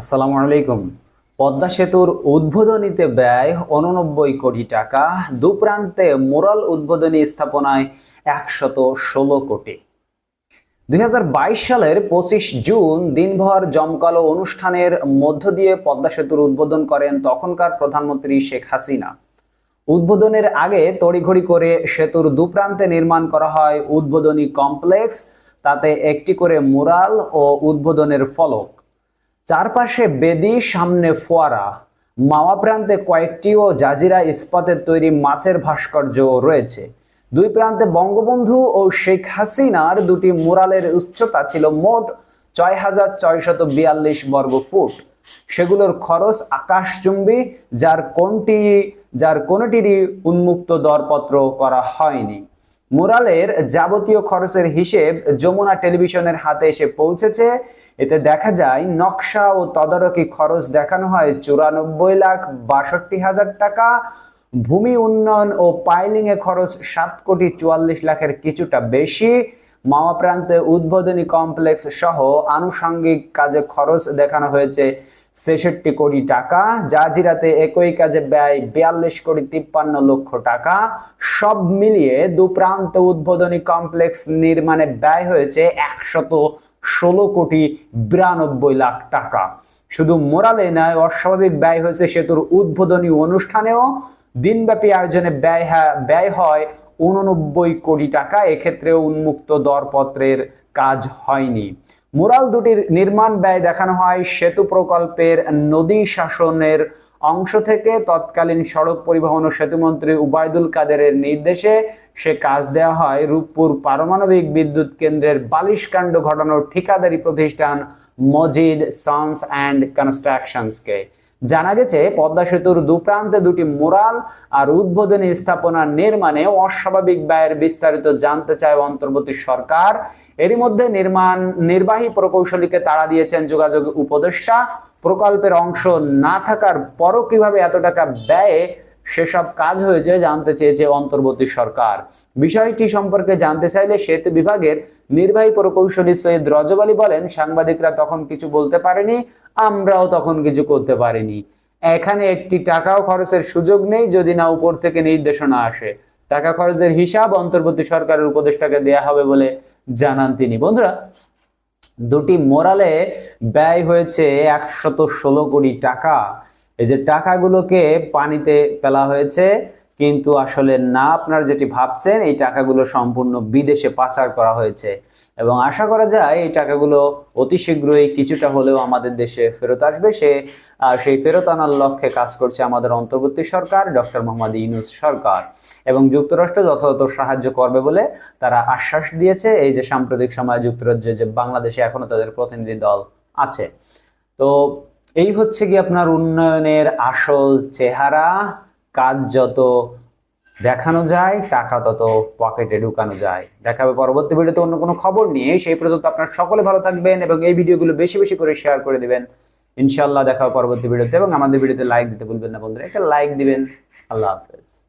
আসসালামু আলাইকুম। পদ্মা সেতুর উদ্বোধনীতে ব্যয় উননব্বই কোটি টাকা, দুপ্রান্তে মোরাল উদ্বোধনী স্থাপনায় একশত ষোলো কোটি। দুই হাজার বাইশ সালের পঁচিশ জুন দিনভর জমকালো অনুষ্ঠানের মধ্য দিয়ে পদ্মা সেতুর উদ্বোধন করেন তখনকার প্রধানমন্ত্রী শেখ হাসিনা। উদ্বোধনের আগে তড়িঘড়ি করে সেতুর দুপ্রান্তে নির্মাণ করা হয় উদ্বোধনী কমপ্লেক্স, তাতে একটি করে মুরাল ও উদ্বোধনের ফলক। চারপাশে বেদি, সামনে ফোয়ারা। মাওয়া প্রান্তে কয়েকটি ও জাজিরা ইস্পাতের তৈরি মাছের ভাস্কর্য রয়েছে। দুই প্রান্তে বঙ্গবন্ধু ও শেখ হাসিনার দুটি মুরালের উচ্চতা ছিল মোট ছয় হাজার ছয়শত বিয়াল্লিশ বর্গ ফুট। সেগুলোর খরচ আকাশচুম্বী, যার কোনটি যার কোনটিরই উন্মুক্ত দরপত্র করা হয়নি। মুরালের যাবতীয় খরচের হিসেব যমুনা টেলিভিশনের হাতে এসে পৌঁছেছে। এতে দেখা যায়, নকশা ও তদারকি খরচ দেখানো হয় চুরানব্বই লাখ বাষট্টি হাজার টাকা। ভূমি উন্নয়ন ও পাইলিং এ খরচ সাত কোটি চুয়াল্লিশ লাখের কিছুটা বেশি। মাওয়া প্রান্তে উদ্বোধনী কমপ্লেক্স সহ আনুষঙ্গিক কাজে খরচ দেখানো হয়েছে ছেষট্টি কোটি টাকা, জাজিরাতে একই কাজে ব্যয় বিয়াল্লিশ কোটি তিপ্পান্ন লক্ষ টাকা। সব মিলিয়ে দুপ্রান্ত উদ্বোধনী কমপ্লেক্স নির্মাণে ব্যয় হয়েছে একশত ষোলো কোটি বিরানব্বই লাখ টাকা। শুধু মোরালে নয়, অস্বাভাবিক ব্যয় হয়েছে সেতুর উদ্বোধনী অনুষ্ঠানেও। দিনব্যাপী আয়োজনে ব্যয় ব্যয় হয় উননব্বই কোটি টাকা। এক্ষেত্রে উন্মুক্ত দরপত্রের কাজ হয়নি। মুরাল দুটির নির্মাণ ব্যয় দেখানো হয় সেতু প্রকল্পের নদী শাসনের অংশ থেকে। তৎকালীন সড়ক পরিবহন ও সেতুমন্ত্রী উবায়দুল কাদেরের নির্দেশে সে কাজ দেওয়া হয়। রূপপুর পারমাণবিক বিদ্যুৎ কেন্দ্রের বালিশকাণ্ড ঘটানোর ঠিকাদারি প্রতিষ্ঠান মজিদ, সন্স অ্যান্ড কনস্ট্রাকশনসকে। জানা গেছে, পদ্মা সেতুর দুপ্রান্তে দুটি মোরাল আর উদ্বোধনী স্থাপনা নির্মাণে অস্বাভাবিক ব্যয়ের বিস্তারিত জানতে চায় অন্তর্বর্তী সরকার। এরই মধ্যে নির্মাণ, নির্বাহী প্রকৌশলীকে তাড়া দিয়েছেন যোগাযোগ উপদেষ্টা। প্রকল্পের অংশ না থাকার পরও কীভাবে এত টাকা ব্যয়ে সেসব কাজ হয়েছে জানতে চেয়েছে অন্তর্বর্তী সরকার। বিষয়টি সম্পর্কে জানতে চাইলে সেতু বিভাগের নির্বাহী প্রকৌশলী সৈয়দ রজব আলী বলেন, সাংবাদিকরা তখন কিছু বলতে পারেনি, আমরাও তখন কিছু করতে পারিনি। এখানে একটি টাকাও খরচের সুযোগ নেই যদি না উপর থেকে নির্দেশনা আসে। টাকা খরচের হিসাব অন্তর্বর্তী সরকারের উপদেষ্টাকে দেয়া হবে বলে জানান তিনি। বন্ধুরা, দুটি মোরালে ব্যয় হয়েছে একশত ষোলো কোটি টাকা। এই যে টাকাগুলোকে পানিতে ফেলা হয়েছে, কিন্তু আসলে না, আপনারা যেটি ভাবছেন, এই টাকাগুলো সম্পূর্ণ বিদেশে পাচার করা হয়েছে। এবং আশা করা যায়, এই টাকাগুলো অতি শীঘ্রই কিছুটা হলেও আমাদের দেশে ফেরত আসবে। সে সেই ফেরত আনার লক্ষ্যে কাজ করছে আমাদের অন্তর্বর্তী সরকার, ডক্টর মোহাম্মদ ইউনুস সরকার। এবং যুক্তরাষ্ট্র যথাযথ সাহায্য করবে বলে তারা আশ্বাস দিয়েছে। এই যে সাম্প্রতিক সময়ে যুক্তরাজ্যে যে বাংলাদেশে এখনও তাদের প্রতিনিধি দল আছে। তো এই হচ্ছে কি আপনার উন্নয়নের আসল চেহারা। কাজ যত দেখানো যায়, টাকা তত পকেটে ঢুকানো যায়। দেখাবে পরবর্তী ভিডিওতে অন্য কোনো খবর নিয়ে। সেই পর্যন্ত আপনার সকলে ভালো থাকবেন এবং এই ভিডিওগুলো বেশি বেশি করে শেয়ার করে দিবেন। ইনশাল্লাহ দেখা হবে পরবর্তী ভিডিওতে এবং আমাদের ভিডিওতে লাইক দিতে ভুলবেন না বন্ধুরা। একটা লাইক দিবেন। আল্লাহ হাফেজ।